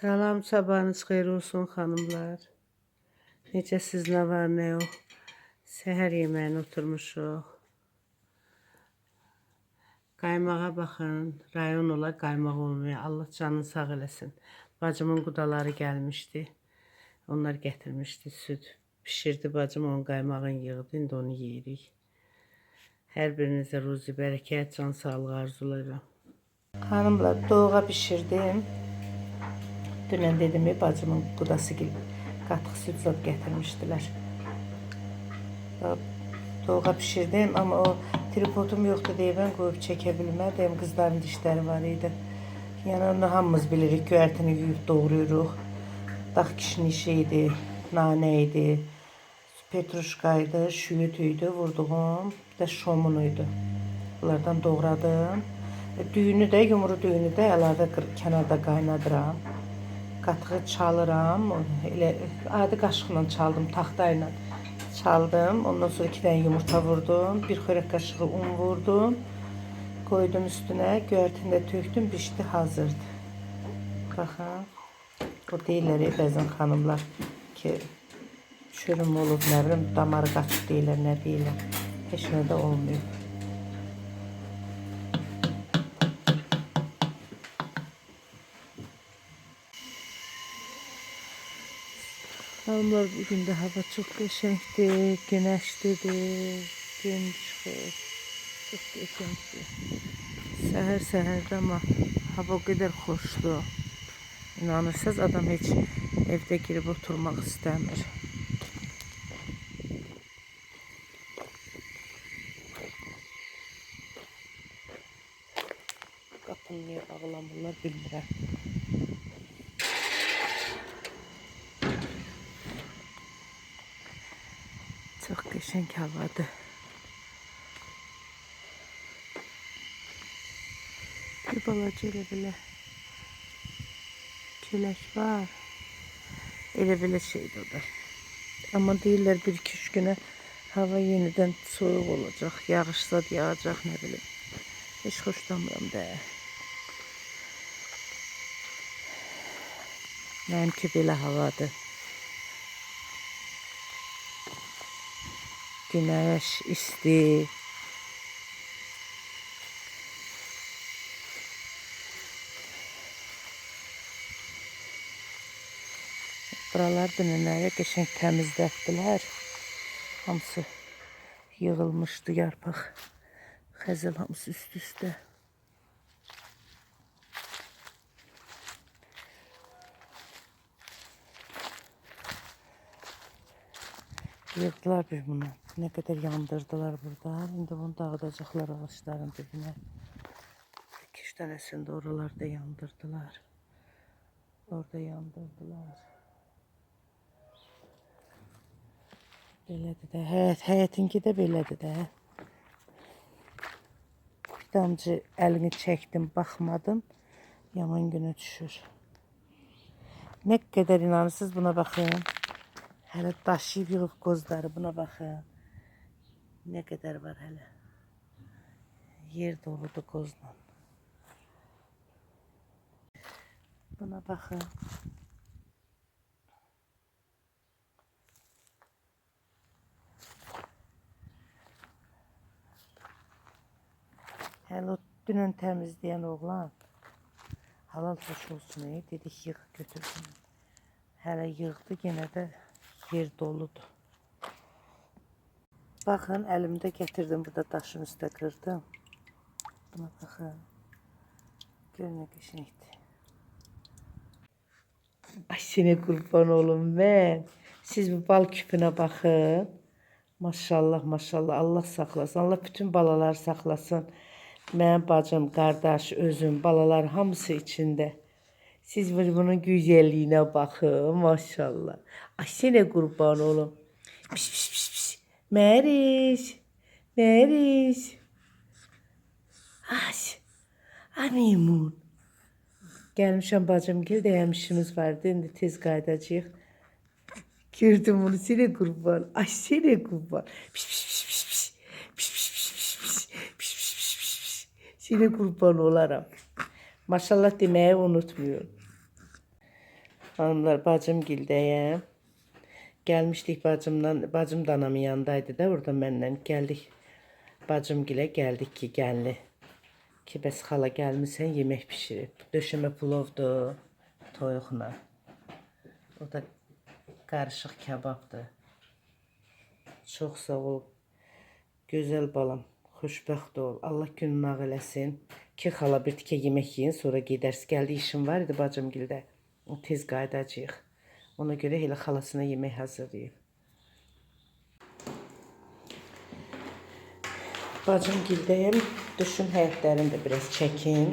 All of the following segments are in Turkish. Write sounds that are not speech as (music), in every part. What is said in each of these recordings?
Salam, sabahınız xeyir olsun xanımlar. Necə siz nə var, nə yox? Səhər yeməyinə oturmuşuq. Qaymağa baxın. Rayon ola qaymaq olmuyor. Allah canını sağ eləsin. Bacımın qudaları gəlmişdi. Onlar gətirmişdi süd. Pişirdi bacım onun qaymağını yığdı. İndi onu yeyirik. Hər birinizə ruzi bərəkət, can sağlığı arzulayıram. Hanımlar doğğa pişirdim. Dünən dedim bacımın qudası gibi qatıq süd zad gətirmişdilər. Doğğa pişirdim ama o tripodum yoktu diye ben qoyub çəkə bilmədim. Qızların dişləri var idi. Yəni onu hamımız bilirik. Göyərtini yuyub doğrayırıq. Dağ kişinin işi idi, nanə idi, petruşkaydı, şüyüt idi vurduğum, də şomunuydu. Bunlardan doğradım. Düyünü də, yumru düyünü də əlavə kənarda qaynadıram. Qatığı çalıram. Elə adi qaşıqla çaldım, taxta ilə çaldım. Ondan sonra iki dənə yumurta vurdum. Bir xörək qaşığı un vurdum. Koydum üstüne. Göyərtini də tökdüm. Bişdi hazırdı. Baxın. O deyirlər ya bəzən xanımlar ki çürüm olub, nə bilim, damarı qaçıb deyirlər, nə deyirlər. Heç nə də olmuyor. Hanımlar bugün de hava çok qəşəngdir, günəşlidir, gün çıxır. Çox qəşəngdir. Səhər səhərdə amma hava o qədər xoşdur. İnanırsınız adam heç evdə girib oturmaq istəmir. Qapını niyə bağlamırlar bilmirəm. Qəşəng havadır. Bir balaca elə belə külək var. Elə belə şeydir o da. Amma deyirlər bir iki üç günə hava yenidən soyuq olacaq, yağışsa yağacaq, nə bilim. Heç xoşlamıram da. Mənimki belə havadır. Güneş, isti. Buralar dünənləri qəşəng təmizlətdilər. Hamısı yığılmışdı yarpaq. Xəzəl hamısı üst-üstə. Yığdılar bir bunu. Ne kadar yandırdılar burada. Şimdi bunu dağıdacaklar ağaçların dibine. İki üç tanesini de oralarda yandırdılar. Orada yandırdılar. Belədir də. Həyət, həyətinki də belədir də. Bir damcı əlini çəkdim, baxmadım. Yaman günə düşür. Nə qədər inanırsınız buna baxın. Hələ daşıyıb yığıb qozları buna baxın. Nə qədər var hələ. Yer doludur qozla. Buna baxın. Hələ dünən təmizləyən oğlan halal xoş olsun ey dedik yığ götürsün. Hələ yığdı yenə də yer doludur. Baxın əlimdə gətirdim burada daşın üstə qırdım. Buna baxın. Gör nə qəşəngdir. Ay sənə qurban olum mən. Siz bu bal küpünə baxın. Maşallah, maşallah. Allah saxlasın. Allah bütün balaları saxlasın. Mənim bacım, qardaş, özüm, balalar hamısı içində. Siz bir bunun güzəlliyinə baxın, maşallah. Ay sənə qurban olum. Piş piş piş piş. Məriş. Ay. Ay meymun. Gəlmişəm bacım gil dəyəm işimiz vardı. İndi tez qayıdacağıq. Gördüm bunu sənə qurban. Ay sənə qurban. Piş piş piş piş piş. Piş piş piş piş piş. Piş piş piş piş piş. Sənə qurban olaram. Maşallah deməyi unutmuyorum. Hanımlar bacım gildəyəm. Gəlmişdik bacımdan, bacım da anamın yanındaydı da orada məndən gəldik. Bacım gilə gəldik ki, gəlli. Ki bəs xala gəlmisən, yemək bişirib. Döşəmə plovdur, toyuqla. O da qarışıq kababdır. Çox sağ ol. Gözəl balam, xoşbəxt ol. Allah gününü ağ eləsin. Ki xala bir tikə yemək yeyin, sonra gedərsiniz. Gəldi işim var idi bacım gildə. Tez qayıdacağıq. Ona görə elə xalasına yemək hazırlayıb. Bacım gildəyim. Düşün həyətlərini də biraz çəkin.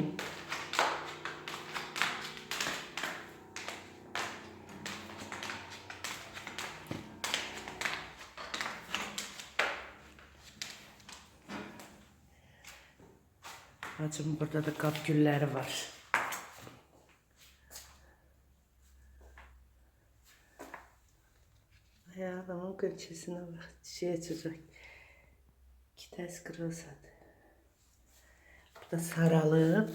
Bacım burada da qap gülləri var. Ay gölçesine bak. Çiçeği açacak. Kites kırılsadı. Bu da saralı.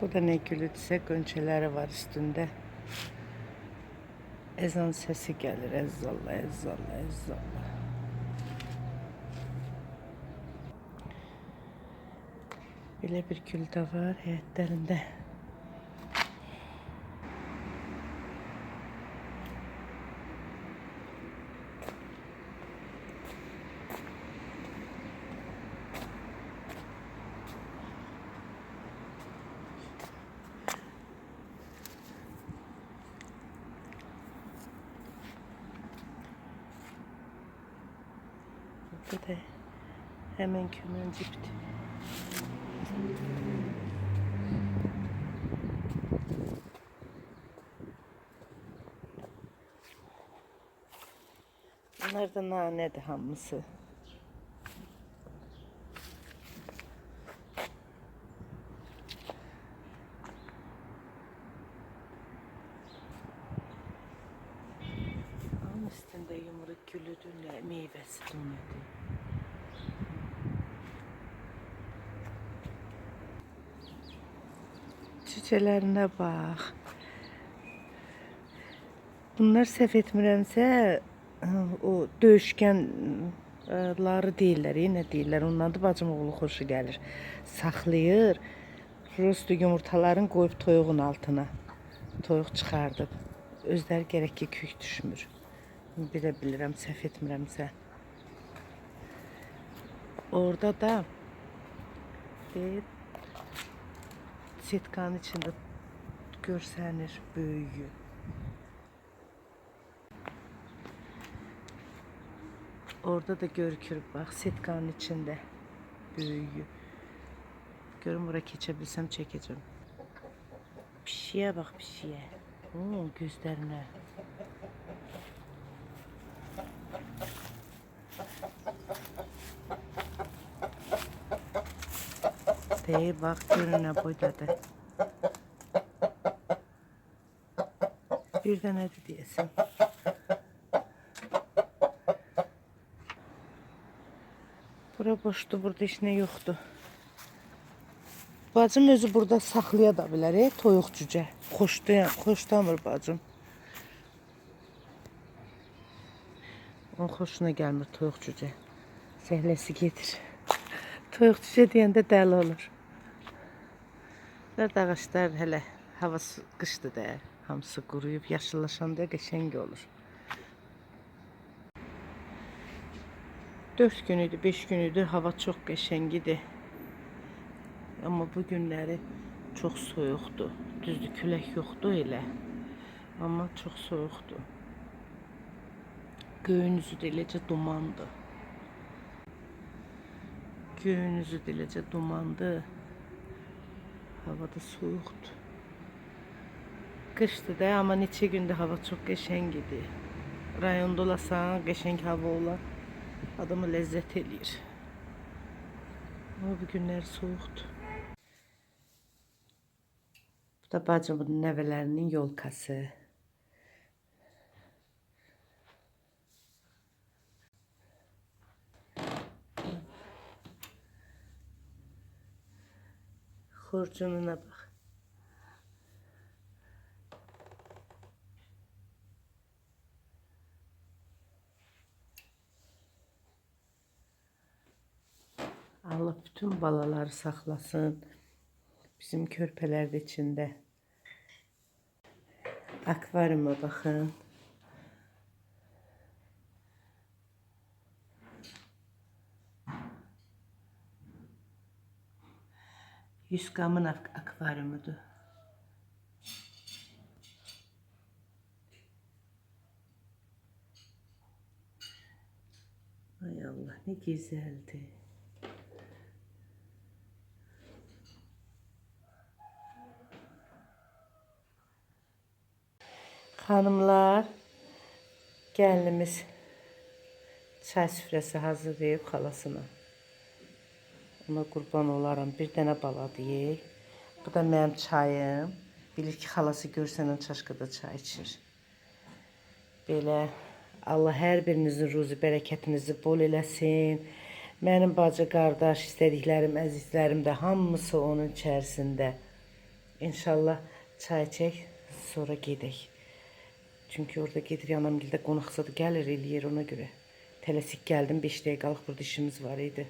Bu da ne gülüdse gönçeleri var üstünde. Ezan sesi gelir. Ezzallah, ezzallah, ezzallah. Belə bir gül də var həyətlərində. Burada da hemen kömence bit. Bunlar da nanedir hamısı. Üstünde yumruk gülüdür, ne meyvesi nedir? Çiçelerine bak. Bunlar səhv etmirəmsə o döyüşkənləri deyirlər, e, nə deyirlər? Ondan da bacım oğlu xoşu gəlir. Saxlayır. Rostu yumurtaların qoyub toyuğun altına. Toyuq çıxardıb. Özləri gərək ki kük düşmür. Bilə bilirəm, səhv etmirəmsə. Orada da deyir, sitkanın içində görsənir böyüyü. Orada da görükür bak sitkanın içinde büyüğü. Görün buraya geçebilsem çekeceğim. Pişiye bak pişiye. Oo, gözlerine. Dey bak görüne boydadı. Bir de ne diyesin. Bura boşdur, burada nə yoxdur. Bacım özü burada saxlaya da bilər, e, toyuq cücə. Xoşlayır, xoşlamır bacım. Onun xoşuna gəlmir toyuq cücə. Səhləsi gedir. (laughs) Toyuq cücə deyəndə dəli olur. Nədə ağaçlar hələ hava su- qışdır da, hamısı quruyub, yaşıllaşanda qəşəng olur. 4 günüydü, 5 günüydü. Hava çox qəşəng idi. Amma bu günləri çox soyuqdur. Düzdür, külək yoxdur elə. Amma çox soyuqdur. Göyün üzü də eləcə dumandır. Göyün üzü də. Havada soyuqdur. Qışdır da, amma neçə gündür hava çox qəşəng idi. Rayonda olasan, qəşəng hava olar. Adamı lezzet eləyir. Ama bu günlər soyuqdur. Bu da bacımın nəvələrinin yolkası. Xurcununa bak. Allah bütün balaları saklasın. Bizim körpeler de içinde. Akvaryuma bakın. Yüz gramın ak- akvaryumudur. Ay Allah ne güzeldi. Hanımlar, gəlinimiz çay süfrəsi hazırlayıb xalasına. Ona qurban olaram. Bir dənə bala deyək. Bu da mənim çayım. Bilir ki, xalası görsənən çaşqada çay içir. Belə Allah hər birinizin ruzi bərəkətinizi bol eləsin. Mənim bacı, qardaş, istədiklərim, əzizlərim də hamısı onun içərisində. İnşallah çay çək, sonra gedək. Çünki orada gedir yanamgildə qonaqsadı gəlir eləyir ona görə. Tələsik gəldim 5 dəqiqəlik burada işimiz var idi.